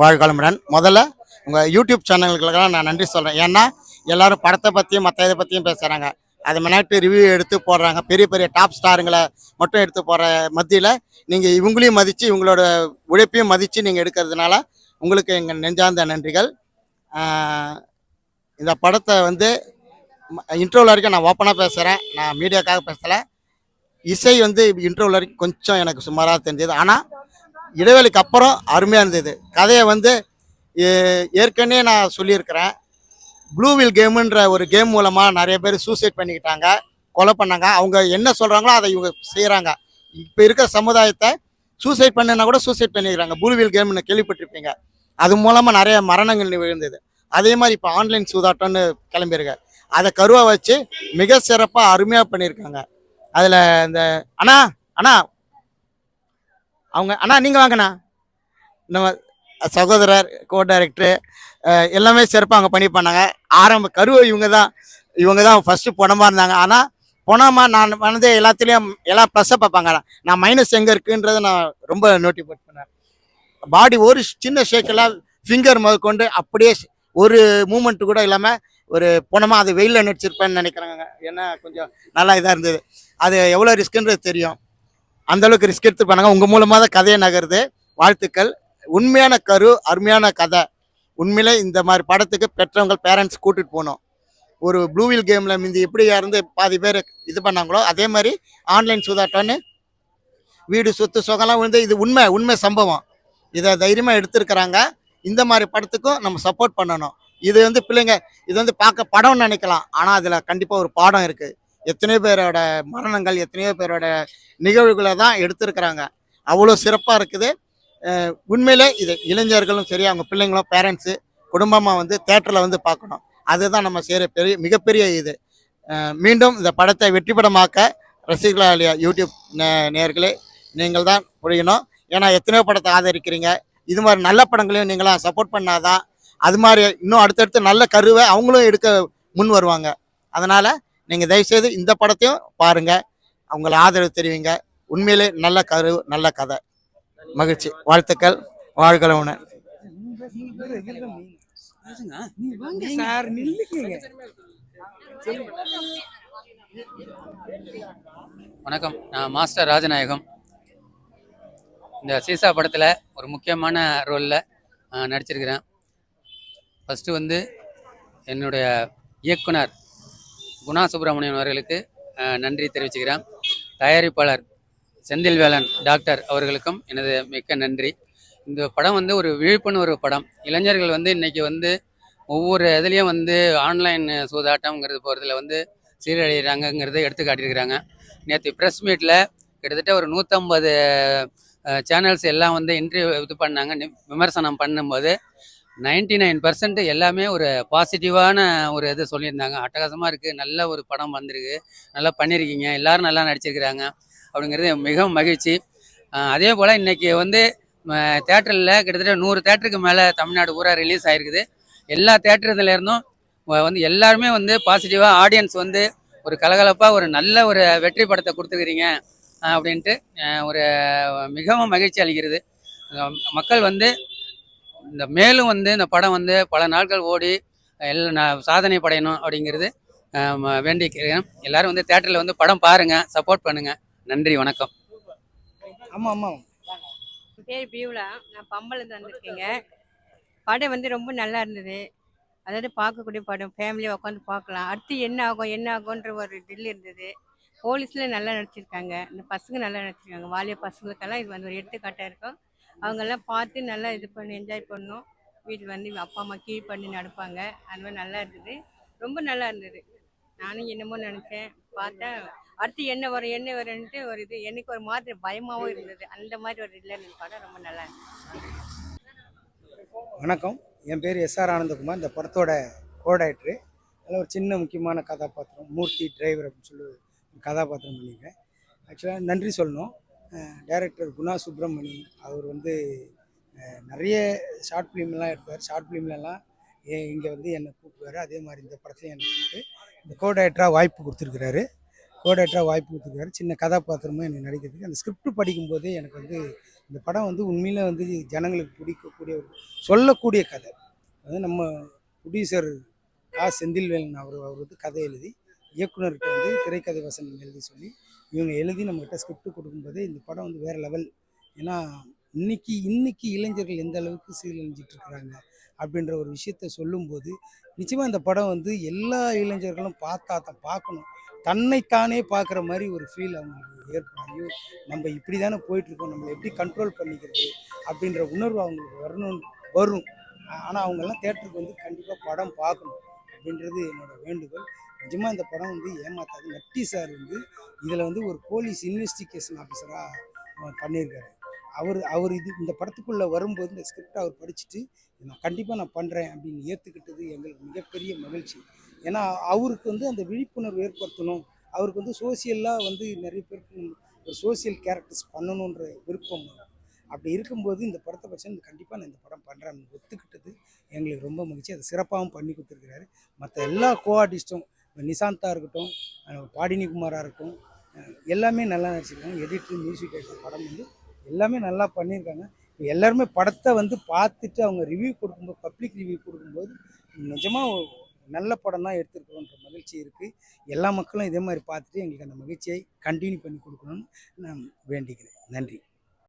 வாழ்காலமுடன் முதல்ல உங்கள் யூடியூப் சேனல்களுக்கெல்லாம் நான் நன்றி சொல்கிறேன் ஏன்னா எல்லாரும் படத்தை பற்றியும் மற்ற இதை பற்றியும் பேசுகிறாங்க அதை முன்னாடி ரிவ்யூ எடுத்து போடுறாங்க. பெரிய பெரிய டாப் ஸ்டாருங்களை மட்டும் எடுத்து போடுற மத்தியில் நீங்கள் இவங்களையும் மதித்து இவங்களோட உழைப்பையும் மதித்து நீங்கள் எடுக்கிறதுனால உங்களுக்கு எங்கள் நெஞ்சார்ந்த நன்றிகள். இந்த படத்தை வந்து இன்ட்ரோவில் வரைக்கும் நான் ஓப்பனாக பேசுகிறேன் நான் மீடியாக்காக பேசலை. இசை வந்து இன்ட்ரோவில் வரைக்கும் கொஞ்சம் எனக்கு சுமாராக தெரிஞ்சது. ஆனால் இடைவெளிக்கு அப்புறம் அருமையாக இருந்தது. கதையை வந்து ஏ- ஏற்கனவே நான் சொல்லியிருக்கிறேன். ப்ளூவில் கேமுன்ற ஒரு கேம் மூலமாக நிறைய பேர் சூசைட் பண்ணிக்கிட்டாங்க கொலை பண்ணாங்க. அவங்க என்ன சொல்கிறாங்களோ அதை இவங்க செய்கிறாங்க இப்போ இருக்கிற சமுதாயத்தை சூசைட் பண்ணுனா கூட சூசைட் பண்ணிக்கிறாங்க. ப்ளூவில் கேம்னு கேள்விப்பட்டிருப்பீங்க. அது மூலமாக நிறைய மரணங்கள் விழுந்தது அதே மாதிரி இப்போ ஆன்லைன் சூதாட்டம்னு கிளம்பியிருக்க அதை கருவாக வச்சு மிக சிறப்பாக அருமையாக பண்ணியிருக்காங்க. அதில் இந்த அண்ணா அண்ணா அவங்க அண்ணா நீங்கள் வாங்கண்ணா. நம்ம சகோதரர் கோ டைரக்டர் எல்லாமே சிறப்பாக அவங்க பண்ணி பண்ணாங்க ஆரம்ப கருவை இவங்க தான் இவங்க தான் ஃபஸ்ட்டு பணமாக இருந்தாங்க. ஆனால் பணமாக நான் வந்து எல்லாத்துலேயும் எல்லாம் ப்ளஸ்ஸாக பார்ப்பாங்க. நான் மைனஸ் எங்கே இருக்குன்றதை நான் ரொம்ப நோட்டிஃபைட் பண்ணேன். பாடி ஒரு சின்ன ஷேக்கெல்லாம் ஃபிங்கர் முதற்கொண்டு அப்படியே ஒரு மூமெண்ட் கூட இல்லாமல் ஒரு பணமாக அது வெயிலில் நடிச்சிருப்பேன்னு நினைக்கிறாங்க. ஏன்னா கொஞ்சம் நல்லா இதாக இருந்தது. அது எவ்வளோ ரிஸ்க்குன்றது தெரியும். அந்த அளவுக்கு ரிஸ்க் எடுத்து பண்ணாங்க உங்கள் மூலமாக தான் கதையை நகருது. வாழ்த்துக்கள். உண்மையான கரு அருமையான கதை. உண்மையில இந்த மாதிரி படத்துக்கு பெற்றவங்க பேரண்ட்ஸ் கூட்டிட்டு போகணும். ஒரு ப்ளூவில் கேமில் மிந்தி எப்படி இருந்து பாதி பேர் இது பண்ணாங்களோ அதே மாதிரி ஆன்லைன் சூதாட்டம்னு வீடு சொத்து சொகம்லாம் வந்து இது உண்மை உண்மை சம்பவம். இதை தைரியமாக எடுத்திருக்கிறாங்க. இந்த மாதிரி படத்துக்கும் நம்ம சப்போர்ட் பண்ணணும். இது வந்து பிள்ளைங்க இது வந்து பார்க்க படம்னு நினைக்கலாம். ஆனால் அதில் கண்டிப்பாக ஒரு பாடம் இருக்குது எத்தனையோ பேரோட மரணங்கள் எத்தனையோ பேரோட நிகழ்வுகளை தான் எடுத்திருக்கிறாங்க. அவ்வளோ சிறப்பாக இருக்குது. உண்மையிலே இது இளைஞர்களும் சரி அவங்க பிள்ளைங்களும் பேரண்ட்ஸு குடும்பமாக வந்து தேட்டரில் வந்து பார்க்கணும். அதுதான் நம்ம செய்கிற பெரிய மிகப்பெரிய இது. மீண்டும் இந்த படத்தை வெற்றிப்படமாக்க ரசிகர்களா யூடியூப் நே- நீங்கள் தான் புரியணும். ஏன்னா எத்தனையோ படத்தை ஆதரிக்கிறீங்க. இது மாதிரி நல்ல படங்களையும் நீங்களாம் சப்போர்ட் பண்ணாதான் அது மாதிரி இன்னும் அடுத்தடுத்து நல்ல கருவை அவங்களும் எடுக்க முன் வருவாங்க. அதனால் நீங்கள் தயவுசெய்து இந்த படத்தையும் பாருங்கள் அவங்கள ஆதரவு தெரிவிங்க. உண்மையிலே நல்ல கரு நல்ல கதை. மகிழ்ச்சி. வாழ்த்துக்கள். வாழ்களவுடன் சார் வணக்கம். நான் மாஸ்டர் ராஜநாயகம். இந்த சீசா படத்தில் ஒரு முக்கியமான ரோலில் நடிச்சிருக்கிறேன். ஃபஸ்ட்டு வந்து என்னுடைய இயக்குனர் குணா சுப்பிரமணியன் அவர்களுக்கு நன்றி தெரிவிச்சுக்கிறேன். தயாரிப்பாளர் செந்தில்வேலன் டாக்டர் அவர்களுக்கும் எனது மிக்க நன்றி. இந்த படம் வந்து ஒரு விழிப்புணர்வு படம். இளைஞர்கள் வந்து இன்றைக்கி வந்து ஒவ்வொரு இதுலேயும் வந்து ஆன்லைன் சூதாட்டம்ங்கிறது போகிறதுல வந்து சீரழிகிறாங்கங்கிறத எடுத்து காட்டியிருக்கிறாங்க. நேற்று ப்ரெஸ் மீட்டில் கிட்டத்தட்ட ஒரு நூற்றம்பது சேனல்ஸ் எல்லாம் வந்து இன்டர்வியூ இது பண்ணாங்க. விமர்சனம் பண்ணும்போது நைன்டி நைன் பர்சன்ட் எல்லாமே ஒரு பாசிட்டிவான ஒரு இது சொல்லியிருந்தாங்க. அட்டகாசமாக இருக்குது நல்ல ஒரு படம் வந்திருக்கு. நல்லா பண்ணியிருக்கீங்க எல்லாரும் நல்லா நடிச்சிருக்கிறாங்க. அப்படிங்கிறது மிகவும் மகிழ்ச்சி. அதே போல் இன்றைக்கி வந்து தேட்டரில் கிட்டத்தட்ட நூறு தேட்டருக்கு மேலே தமிழ்நாடு பூரா ரிலீஸ் ஆயிருக்குது. எல்லா தேட்ருதுலேருந்தும் வந்து எல்லாருமே வந்து பாசிட்டிவாக ஆடியன்ஸ் வந்து ஒரு கலகலப்பாக ஒரு நல்ல ஒரு வெற்றி படத்தை கொடுத்துக்கிறீங்க அப்படின்ட்டு ஒரு மிகவும் மகிழ்ச்சி அளிக்கிறது. மக்கள் வந்து இந்த மேலும் வந்து இந்த படம் வந்து பல நாட்கள் ஓடி எல்லாம் சாதனை படையணும் அப்படிங்கிறது வேண்டிக்கிறேன். எல்லாரும் வந்து தேட்டரில் வந்து படம் பாருங்க சப்போர்ட் பண்ணுங்க. நன்றி வணக்கம். ஆமா ஆமா. என் பேர் பியூலா. நான் பம்பலேருந்து வந்திருக்கேங்க. படம் வந்து ரொம்ப நல்லா இருந்தது. அதாவது பார்க்கக்கூடிய படம் ஃபேமிலியாக உட்காந்து பார்க்கலாம். அடுத்து என்ன ஆகும் என்ன ஆகுன்ற ஒரு தில் இருந்தது. போலீஸில் நல்லா நடிச்சிருக்காங்க. இந்த பசங்க நல்லா நடிச்சிருக்காங்க. வாலிய பசங்களுக்கெல்லாம் இது வந்து ஒரு எடுத்துக்காட்டாக இருக்கும். அவங்கெல்லாம் பார்த்து நல்லா இது பண்ணி என்ஜாய் பண்ணோம். வீட்டில் வந்து அப்பா அம்மா கீழ் பண்ணி நடப்பாங்க. அது மாதிரி நல்லா இருந்தது. ரொம்ப நல்லா இருந்தது. நானும் என்னமோ நினச்சேன். பார்த்தேன் அடுத்து என்ன வரும் என்ன வரும்ன்ட்டு ஒரு இது எனக்கு ஒரு மாதிரி பயமாகவும் இருந்தது. அந்த மாதிரி ஒரு இல்லை படம் ரொம்ப நல்லா இருந்துச்சு வணக்கம். என் பேர் எஸ்ஆர் ஆனந்தகுமார். இந்த படத்தோட கோடைட்ரு அதில் ஒரு சின்ன முக்கியமான கதாபாத்திரம் மூர்த்தி டிரைவர் அப்படின்னு சொல்லி கதாபாத்திரம் பண்ணியிருக்கேன். ஆக்சுவலாக நன்றி சொல்லணும். டைரக்டர் குணா சுப்பிரமணி அவர் வந்து நிறைய ஷார்ட் ஃபிலிம்லாம் எடுத்தார் ஷார்ட் ஃபிலிம்லலாம் இங்கே வந்து என்னை கூப்பிடுவார். அதே மாதிரி இந்த படத்துலையும் என்னை கூப்பிட்டு இந்த கோ டைரக்டராக வாய்ப்பு கொடுத்துருக்குறாரு. கோ டைரக்டராக வாய்ப்பு கொடுத்துருக்காரு சின்ன கதாபாத்திரமும் எனக்கு நடிக்கிறதுக்கு. அந்த ஸ்கிரிப்ட் படிக்கும்போதே எனக்கு வந்து இந்த படம் வந்து உண்மையில் வந்து ஜனங்களுக்கு பிடிக்கக்கூடிய ஒரு சொல்லக்கூடிய கதை. அது நம்ம ப்ரொடியூசர் ஆ செந்தில்வேலன் அவர் அவர் வந்து கதை எழுதி இயக்குனர்கிட்ட வந்து திரைக்கதை வசனம் எழுதி சொல்லி இவங்க எழுதி நம்மகிட்ட ஸ்கிரிப்ட் கொடுக்கும்போது இந்த படம் வந்து வேறு லெவல் ஏன்னா இன்னைக்கு இன்னைக்கு இளைஞர்கள் எந்த அளவுக்கு சீரழிஞ்சிட்டு இருக்கிறாங்க அப்படின்ற ஒரு விஷயத்த சொல்லும்போது நிச்சயமாக இந்த படம் வந்து எல்லா இளைஞர்களும் பார்த்தா தான் பார்க்கணும். தன்னைத்தானே பார்க்குற மாதிரி ஒரு ஃபீல் அவங்களுக்கு ஏற்படும் ஐயோ நம்ம இப்படி தானே போயிட்டுருக்கோம் நம்மளை எப்படி கண்ட்ரோல் பண்ணிக்கிறது அப்படின்ற உணர்வு அவங்களுக்கு வரணும் வரும். ஆனால் அவங்கெல்லாம் தேட்டருக்கு வந்து கண்டிப்பாக படம் பார்க்கணும். அப்படின்றது என்னோட வேண்டுகோள். நிஜமாக இந்த படம் வந்து ஏமாத்தாது. நட்டி சார் வந்து இதில் வந்து ஒரு போலீஸ் இன்வெஸ்டிகேஷன் ஆஃபீஸராக பண்ணியிருக்காரு அவர் அவர் இது இந்த படத்துக்குள்ளே வரும்போது இந்த ஸ்கிரிப்ட் அவர் படிச்சுட்டு நான் கண்டிப்பாக நான் பண்ணுறேன் அப்படின்னு ஏற்றுக்கிட்டது எங்களுக்கு மிகப்பெரிய மகிழ்ச்சி. ஏன்னா அவருக்கு வந்து அந்த விழிப்புணர்வு ஏற்படுத்தணும். அவருக்கு வந்து சோசியலாக வந்து நிறைய பேருக்கு ஒரு சோசியல் கேரக்டர்ஸ் பண்ணணுன்ற விருப்பம். அப்படி இருக்கும்போது இந்த படத்தை பற்றி கண்டிப்பாக நான் இந்த படம் பண்ணுறேன்னு ஒத்துக்கிட்டது எங்களுக்கு ரொம்ப மகிழ்ச்சி. அதை சிறப்பாகவும் பண்ணி கொடுத்துருக்கிறாரு. மற்ற எல்லா கோ ஆர்டிஸ்ட்டும் நிசாந்தா இருக்கட்டும் அஹ் பாடினி குமாராக இருக்கட்டும் எல்லாமே நல்லா நடிச்சிருக்காங்க. எடிட்டர் மியூசிக் டைரக்டர் படம் வந்து எல்லாமே நல்லா பண்ணியிருக்காங்க. எல்லாருமே படத்தை வந்து பார்த்துட்டு அவங்க ரிவ்யூ கொடுக்கும்போது பப்ளிக் ரிவ்யூ கொடுக்கும்போது நிஜமாக நல்ல படம் தான் எடுத்துருக்கோன்ற மகிழ்ச்சி இருக்குது எல்லா மக்களும் இதே மாதிரி பார்த்துட்டு எங்களுக்கு அந்த மகிழ்ச்சியை கண்டினியூ பண்ணி கொடுக்கணும்னு நான் வேண்டிக்கிறேன். நன்றி.